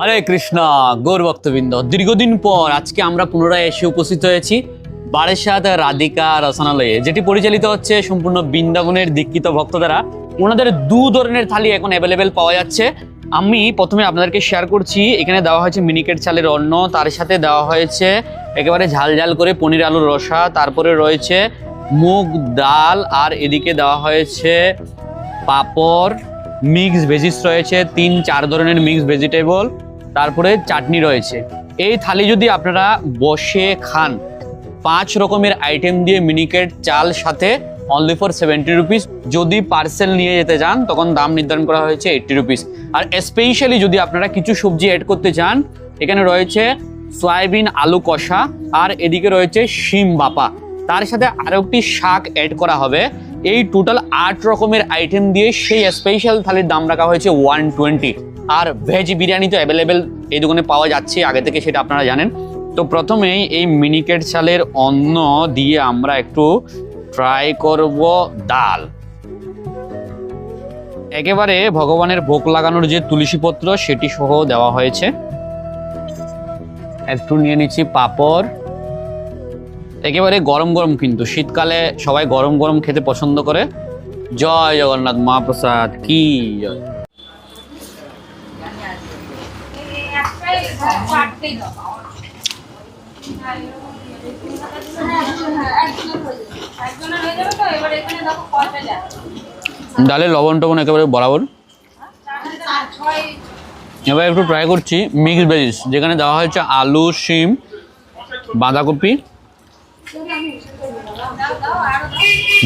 হরে কৃষ্ণা, গৌর ভক্তবৃন্দ। দীর্ঘদিন পর আজকে আমরা পুনরায় এসে উপস্থিত হয়েছি বারেসাত রাধিকা রসনালয়ে, যেটি পরিচালিত হচ্ছে সম্পূর্ণ বৃন্দাবনের দীক্ষিত ভক্ত দ্বারা। ওনাদের দু ধরনের থালি এখন অ্যাভেলেবেল পাওয়া যাচ্ছে। আমি প্রথমে আপনাদেরকে শেয়ার করছি, এখানে দেওয়া হয়েছে মিনিকেট চালের অন্ন, তার সাথে দেওয়া হয়েছে একেবারে ঝাল ঝাল করে পনির আলুর রসা, তারপরে রয়েছে মুগ ডাল, আর এদিকে দেওয়া হয়েছে পাপড় মিক্স ভেজিস রয়েছে, তিন চার ধরনের মিক্স ভেজিটেবল তারপরে চাটনি রয়েছে। এই থালি যদি আপনারা বসে খান, পাঁচ রকমের আইটেম দিয়ে মিনিকেট চাল সাথে অনলি ফর সেভেন্টি রুপিস যদি পার্সেল নিয়ে যেতে চান, তখন দাম নির্ধারণ করা হয়েছে এইট্টি রুপিস আর স্পেশালি যদি আপনারা কিছু সবজি অ্যাড করতে চান, এখানে রয়েছে সয়াবিন আলু কষা, আর এদিকে রয়েছে শিম বাপা। তার সাথে আরও একটি শাক অ্যাড করা হবে। এই টোটাল আট রকমের আইটেম দিয়ে সেই স্পেশাল থালির দাম রাখা হয়েছে ওয়ান টোয়েন্টি আর ভেজ বিরিয়ানি তো অ্যাভেলেবেল এই দোকানে পাওয়া যাচ্ছে, আগে থেকে সেটা আপনারা জানেন। তো প্রথমেই এই মিনিকেট চালের অন্ন দিয়ে আমরা একটু ট্রাই করব ডাল। একেবারে ভগবানের ভোগ লাগানোর যে তুলসী পত্র সেটি সহ দেওয়া হয়েছে। একটু নিয়ে নিচ্ছি পাপড়। একেবারে গরম গরম কিন্তু। শীতকালে সবাই গরম গরম খেতে পছন্দ করে। জয় জগন্নাথ মহাপ্রসাদ, কি জয়। ডালে লবণ টবণ একেবারে বরাবর। এবার একটু ট্রাই করছি মিক্সড ভেজিস যেখানে দেওয়া হয়েছে আলু, শিম, বাঁধাকপি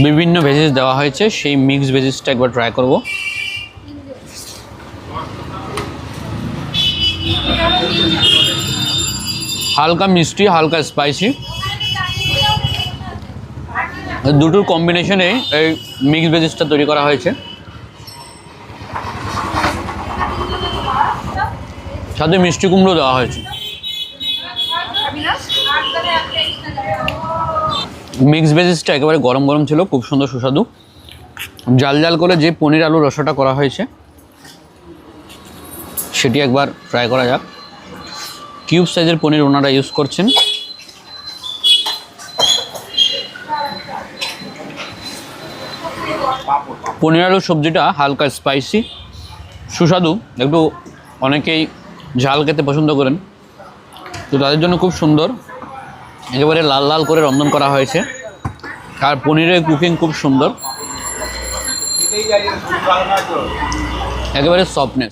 বিভিন্ন ভেজিস দেওয়া হয়েছে, সেই মিক্স ভেজিসটা একবার ট্রাই করব। হালকা মিষ্টি, হালকা স্পাইসি দুটোর কম্বিনেশনে এই মিক্স ভেজিসটা তৈরি করা হয়েছে। সাথে মিষ্টি কুমড়ো দেওয়া হয়েছে। মিক্স ভেজিসটা একেবারে গরম গরম ছিল, খুব সুন্দর সুস্বাদু। জাল জাল করে যে পনির আলু রসাটা করা হয়েছে, সেটি একবার ট্রাই করা যাক। কিউব সাইজের পনির ওনারা ইউজ করছেন। পনির আলু সবজিটা হালকা স্পাইসি সুস্বাদু। একটু অনেকেই ঝাল খেতে পছন্দ করেন। তো তাদের জন্য খুব সুন্দর। একেবারে লাল লাল করে রন্ধন করা হয়েছে। আর পনিরের কুকিং খুব সুন্দর। একেবারে সফটনেস